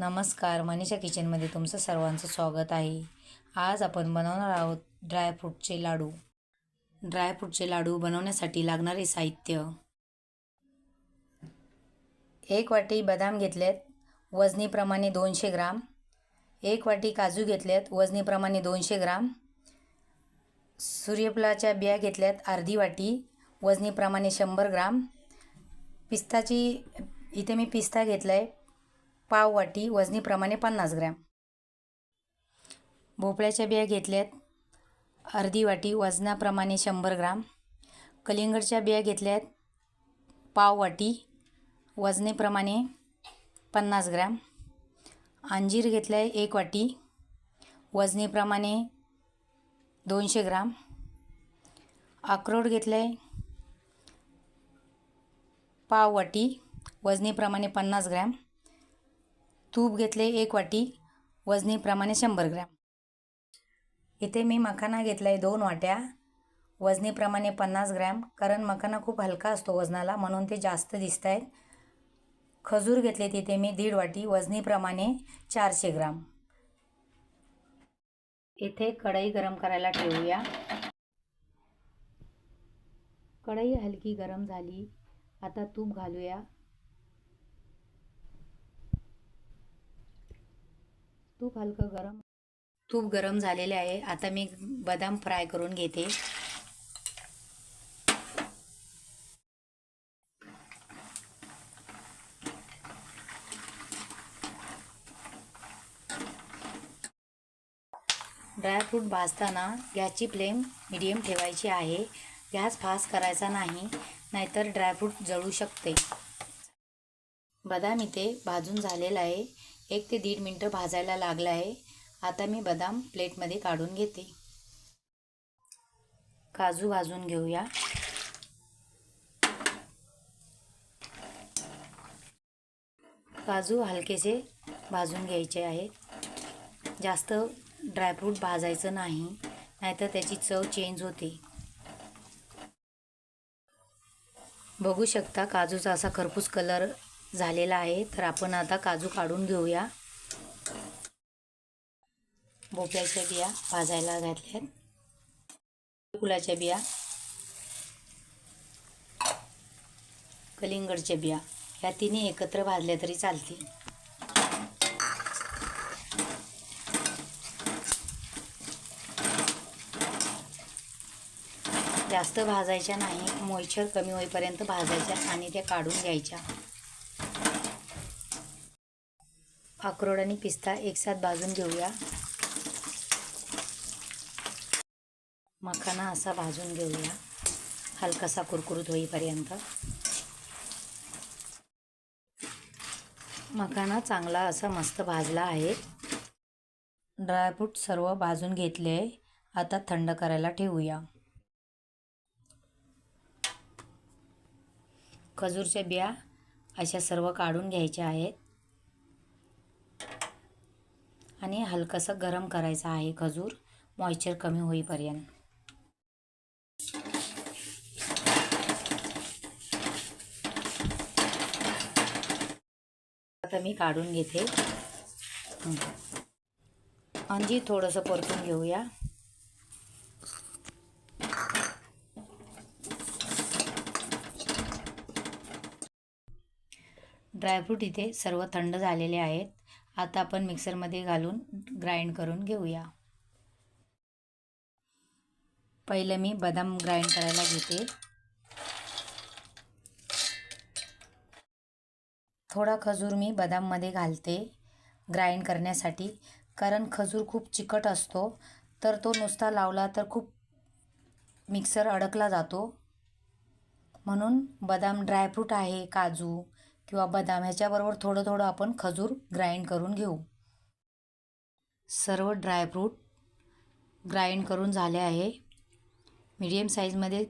नमस्कार मनीषा किचनमध्ये तुमचं सर्वांचं स्वागत आहे. आज आपण बनवणार आहोत ड्रायफ्रूटचे लाडू. ड्रायफ्रूटचे लाडू बनवण्यासाठी लागणारे साहित्य. एक वाटी बदाम घेतलेत वजनीप्रमाणे दोनशे ग्राम. एक वाटी काजू घेतल्यात वजनीप्रमाणे दोनशे ग्राम. सूर्यफुलाच्या बिया घेतल्यात अर्धी वाटी वजनीप्रमाणे शंभर ग्राम. पिस्ताची इथे मी पिस्ता घेतला आहे पाव वाटी वजनीप्रमाणे पन्नास ग्रॅम. भोपळ्याच्या बिया घेतल्यात. अर्धी वाटी वजनाप्रमाणे शंभर ग्राम. कलिंगडच्या बिया घेतल्यात. पाव वाटी वजनेप्रमाणे पन्नास ग्रॅम. अंजीर घेतलं आहे एक वाटी वजनेप्रमाणे दोनशे ग्राम. अक्रोड घेतलं आहे पाव वाटी वजनेप्रमाणे पन्नास ग्रॅम. तूप घेतले एक वाटी वजनीप्रमाणे शंभर ग्रॅम. इथे मी मखाना घेतला आहे दोन वाट्या वजनीप्रमाणे पन्नास ग्रॅम. कारण मखाना खूप हलका असतो वजनाला म्हणून ते जास्त दिसत आहेत खजूर घेतले तिथे मी दीड वाटी वजनीप्रमाणे चारशे ग्राम. इथे कढई गरम करायला ठेवूया. कढई हलकी गरम झाली. आता तूप घालूया. तूप हलकं गरम. तूप गरम झालेले आहे. आता मी बदाम फ्राय करून घेते. ड्रायफ्रूट भाजताना गॅसची फ्लेम मिडियम ठेवायची आहे. गॅस फास्ट करायचा नाही नाहीतर ड्रायफ्रूट जळू शकते. बदाम इथे भाजून झालेला आहे. एक ते दीड मिनटं भाजायला लागलं आहे. आता मी बदाम प्लेटमध्ये काढून घेते. काजू भाजून घेऊया. काजू हलकेसे भाजून घ्यायचे आहेत. जास्त ड्रायफ्रूट भाजायचं नाही नाहीतर त्याची चव चेंज होते. बघू शकता काजूचा असा खरपूस कलर झालेला आहे. तर आपण आता काजू काढून घेऊया. भोपळ्याच्या बिया भाजायला घातल्यात. फुलाच्या बिया. कलिंगडच्या बिया. ह्या तिन्ही एकत्र भाजल्या तरी चालतील. जास्त भाजायच्या नाही. मॉइश्चर कमी होईपर्यंत भाजायच्या आणि त्या काढून घ्यायच्या. अक्रोड आणि पिस्ता एकसाथ भाजून घेऊया. मखाना असा भाजून घेऊया. हलकासा कुरकुरीत होईपर्यंत. मखाना चांगला असा मस्त भाजला आहे. ड्रायफ्रूट सर्व भाजून घेतले आता थंड करायला ठेवूया. खजूरच्या बिया अशा सर्व काढून घ्यायच्या आहेत. आणि हलकंसं गरम करायचं आहे खजूर. मॉइश्चर कमी होईपर्यंत. आता मी काढून घेते. अंजी थोडंसं परतून घेऊया. ड्रायफ्रूट इथे सर्व थंड झालेले आहेत. आता आपण मिक्सरमध्ये घालून ग्राइंड करून घेऊया. पहिलं मी बदाम ग्राइंड करायला घेते. थोडा खजूर मी बदाममध्ये घालते ग्राइंड करण्यासाठी. कारण खजूर खूप चिकट असतो तर तो नुसता लावला तर खूप मिक्सर अडकला जातो. म्हणून बदाम ड्रायफ्रूट आहे काजू किंवा बदाम ह्याच्याबरोबर थोडं थोडं आपण खजूर ग्राइंड करून घेऊ. सर्व ड्रायफ्रूट ग्राइंड करून झाले आहे. मीडियम साईजमध्ये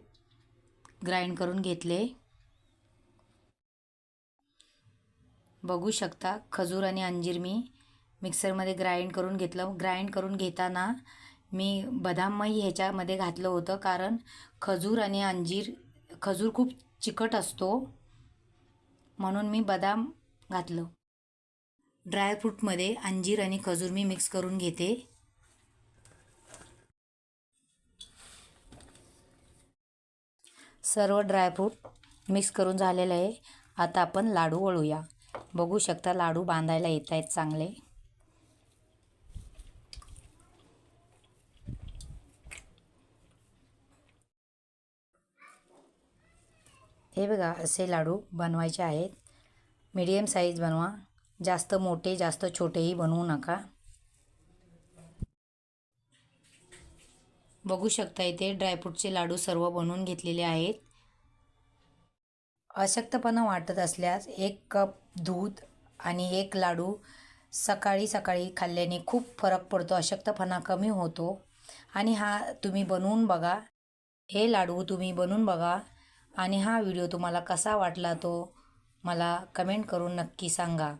ग्राइंड करून घेतले. बघू शकता खजूर आणि अंजीर मी मिक्सरमध्ये ग्राइंड करून घेतलं. ग्राइंड करून घेताना मी बदामही ह्याच्यामध्ये घातलं होतं कारण खजूर आणि अंजीर खजूर खूप चिकट असतो. म्हणून मी बदाम घातलं. ड्रायफ्रूटमध्ये अंजीर आणि खजूर मी मिक्स करून घेते. सर्व ड्रायफ्रूट मिक्स करून झालेलं आहे. आता आपण लाडू वळूया. बघू शकता लाडू बांधायला येत आहेत चांगले. हे बघा असे लाडू बनवायचे आहेत. मीडियम साईज बनवा. जास्त मोठे जास्त छोटेही बनवू नका. बघू शकता इथे ड्रायफ्रूटचे लाडू सर्व बनवून घेतलेले आहेत. अशक्तपणा वाटत असल्यास एक कप दूध आणि एक लाडू सकाळी सकाळी खाल्ल्याने खूप फरक पडतो अशक्तपणा कमी होतो. आणि हा तुम्ही बनवून बघा. हे लाडू तुम्ही बनवून बघा. आणि हा व्हिडिओ तुम्हाला कसा वाटला तो मला कमेंट करून नक्की सांगा.